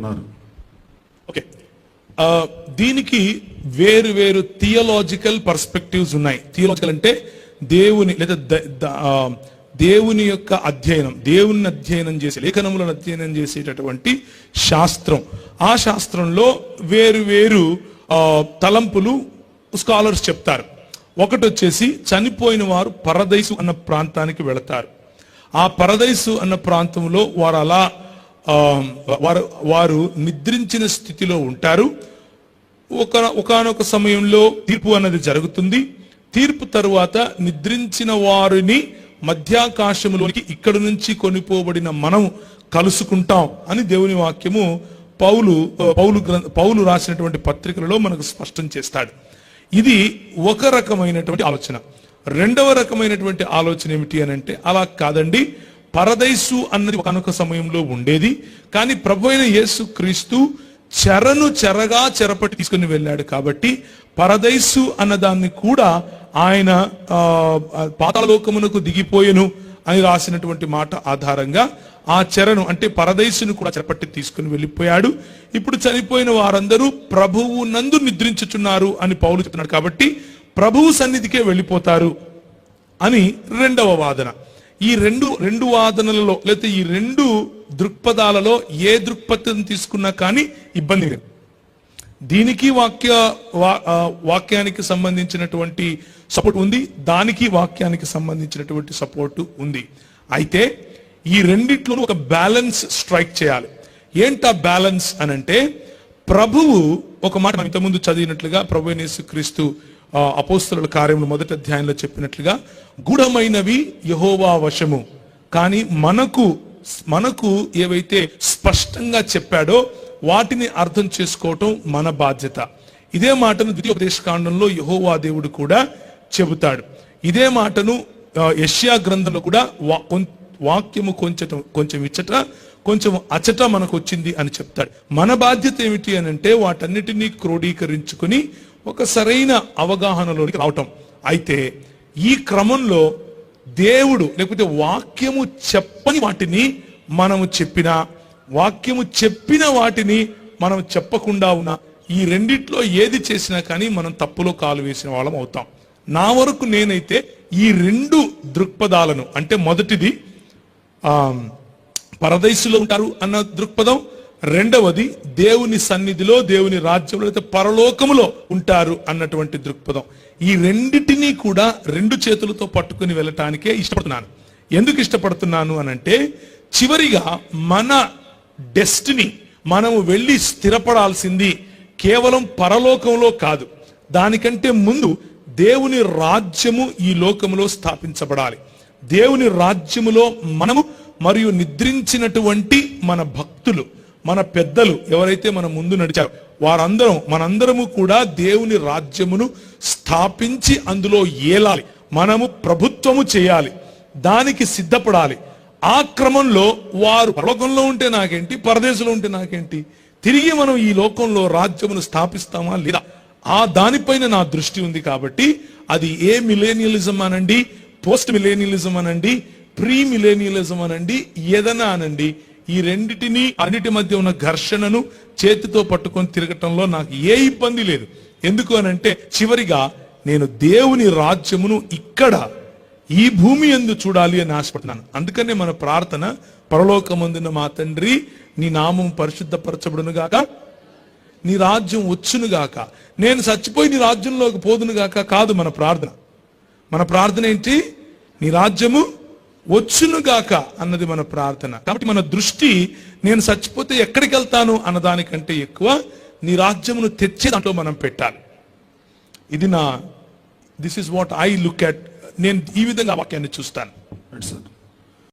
ఉన్నారు ఓకే దీనికి వేరు వేరు థియలాజికల్ పర్స్పెక్టివ్స్ ఉన్నాయి. థియలాజికల్ అంటే దేవుని లేదా ద- దేవుని యొక్క అధ్యయనం దేవుని అధ్యయనం చేసే లేఖనములను అధ్యయనం చేసేటటువంటి శాస్త్రం. ఆ శాస్త్రంలో వేరు వేరు తలంపులు స్కాలర్స్ చెప్తారు. ఒకటి వచ్చేసి చనిపోయిన వారు పరదైసు అన్న ప్రాంతానికి వెళతారు. ఆ పరదైసు అన్న ప్రాంతంలో వారు అలా వారు వారు నిద్రించిన స్థితిలో ఉంటారు. ఒక ఒకనొక సమయంలో తీర్పు అన్నది జరుగుతుంది. తీర్పు తరువాత నిద్రించిన వారిని మధ్యాకాశములోకి ఇక్కడ నుంచి కొనిపోబడిన మనం కలుసుకుంటాం అని దేవుని వాక్యము పౌలు పౌలు గ్రంథ పౌలు రాసినటువంటి పత్రికలలో మనకు స్పష్టం చేస్తాడు. ఇది ఒక రకమైనటువంటి ఆలోచన. రెండవ రకమైనటువంటి ఆలోచన ఏమిటి అని అంటే అలా కాదండి. పరదైసు అన్నది కనుక సమయంలో ఉండేది. కానీ ప్రభు అయిన యేసు క్రీస్తు చెరను చెరగా చెరపట్టి తీసుకుని వెళ్ళాడు కాబట్టి పరదైసు అన్నదాన్ని కూడా ఆయన ఆ, పాతాళలోకమునకు దిగిపోయెను అని రాసినటువంటి మాట ఆధారంగా ఆ చెరను అంటే పరదైసును కూడా చెరపట్టి తీసుకుని వెళ్ళిపోయాడు. ఇప్పుడు చనిపోయిన వారందరూ ప్రభువు నందు నిద్రించుచున్నారు అని పౌలు చెప్తున్నాడు కాబట్టి ప్రభువు సన్నిధికే వెళ్ళిపోతారు అని రెండవ వాదన. ఈ రెండు రెండు వాదనలలో లేకపోతే ఈ రెండు దృక్పథాలలో ఏ దృక్పథం తీసుకున్నా కానీ ఇబ్బంది లేదు. దీనికి వాక్య వా- వాక్యానికి సంబంధించినటువంటి సపోర్ట్ ఉంది. దానికి వాక్యానికి సంబంధించినటువంటి సపోర్ట్ ఉంది. అయితే ఈ రెండిట్లోనూ ఒక బ్యాలెన్స్ స్ట్రైక్ చేయాలి. ఏంటా బ్యాలెన్స్ అని అంటే ప్రభువు ఒక మాట ఇంతకుముందు చదివినట్లుగా ప్రభు క్రీస్తు అపోస్తల కార్యములు మొదటి అధ్యాయంలో చెప్పినట్లుగా గూఢమైనవి యహోవా వశము. కానీ మనకు మనకు ఏవైతే స్పష్టంగా చెప్పాడో వాటిని అర్థం చేసుకోవటం మన బాధ్యత. ఇదే మాటను ద్వితీయోపదేశ కాండంలో యహోవా దేవుడు కూడా చెబుతాడు. ఇదే మాటను యష్యా గ్రంథంలో కూడా వా- కొం- వాక్యము కొంచెం కొంచెం ఇచ్చట కొంచెం అచట మనకు వచ్చింది అని చెప్తాడు. మన బాధ్యత ఏమిటి అని అంటే వాటన్నిటినీ క్రోడీకరించుకుని ఒక సరైన అవగాహనలోనికి రావటం. అయితే ఈ క్రమంలో దేవుడు లేకపోతే వాక్యము చెప్పని వాటిని మనము చెప్పిన వాక్యము చెప్పిన వాటిని మనం చెప్పకుండా ఉన్న ఈ రెండిట్లో ఏది చేసినా కానీ మనం తప్పులో కాలు వేసిన వాళ్ళం అవుతాం. నా వరకు నేనైతే ఈ రెండు దృక్పథాలను అంటే మొదటిది ఆ పరదైసులో ఉంటారు అన్న దృక్పథం రెండవది దేవుని సన్నిధిలో దేవుని రాజ్యంలో అయితే పరలోకములో ఉంటారు అన్నటువంటి దృక్పథం. ఈ రెండిటినీ కూడా రెండు చేతులతో పట్టుకుని వెళ్ళటానికే ఇష్టపడుతున్నాను. ఎందుకు ఇష్టపడుతున్నాను అని అంటే చివరిగా మన డెస్టినీ మనము వెళ్ళి స్థిరపడాల్సింది కేవలం పరలోకంలో కాదు. దానికంటే ముందు దేవుని రాజ్యము ఈ లోకములో స్థాపించబడాలి. దేవుని రాజ్యములో మనము మరియు నిద్రించినటువంటి మన భక్తులు మన పెద్దలు ఎవరైతే మన ముందు నడిచారో వారందరం మనందరము కూడా దేవుని రాజ్యమును స్థాపించి అందులో ఏలాలి. మనము ప్రభుత్వము చేయాలి. దానికి సిద్ధపడాలి. ఆ క్రమంలో వారు పరలోకంలో ఉంటే నాకేంటి? పరదేశంలో ఉంటే నాకేంటి? తిరిగి మనం ఈ లోకంలో రాజ్యమును స్థాపిస్తామా లేదా? ఆ దానిపైన నా దృష్టి ఉంది కాబట్టి అది ఏ మిలేనియలిజం అనండి పోస్ట్ మిలేనియలిజం అనండి ప్రీ మిలేనియలిజం అనండి ఏదైనా అనండి ఈ రెండిటిని అన్నిటి మధ్య ఉన్న ఘర్షణను చేతితో పట్టుకొని తిరగటంలో నాకు ఏ ఇబ్బంది లేదు. ఎందుకు అనంటే చివరిగా నేను దేవుని రాజ్యమును ఇక్కడ ఈ భూమి ఎందు చూడాలి అని ఆశపడుతున్నాను అందుకనే మన ప్రార్థన పరలోకమందున మా తండ్రి నీ నామం పరిశుద్ధపరచబడును గాక నీ రాజ్యం వచ్చును గాక. నేను చచ్చిపోయి నీ రాజ్యంలోకి పోదును గాక కాదు మన ప్రార్థన. మన ప్రార్థన ఏంటి? నీ రాజ్యము వచ్చును గాక అన్నది మన ప్రార్థన. కాబట్టి మన దృష్టి నేను చచ్చిపోతే ఎక్కడికి వెళ్తాను అన్నదానికంటే ఎక్కువ నీ రాజ్యమును తెచ్చే దాంట్లో మనం పెట్టాలి. ఇది నా this is what I look at నేను ఈ విధంగా వాక్యాన్ని చూస్తాను. సార్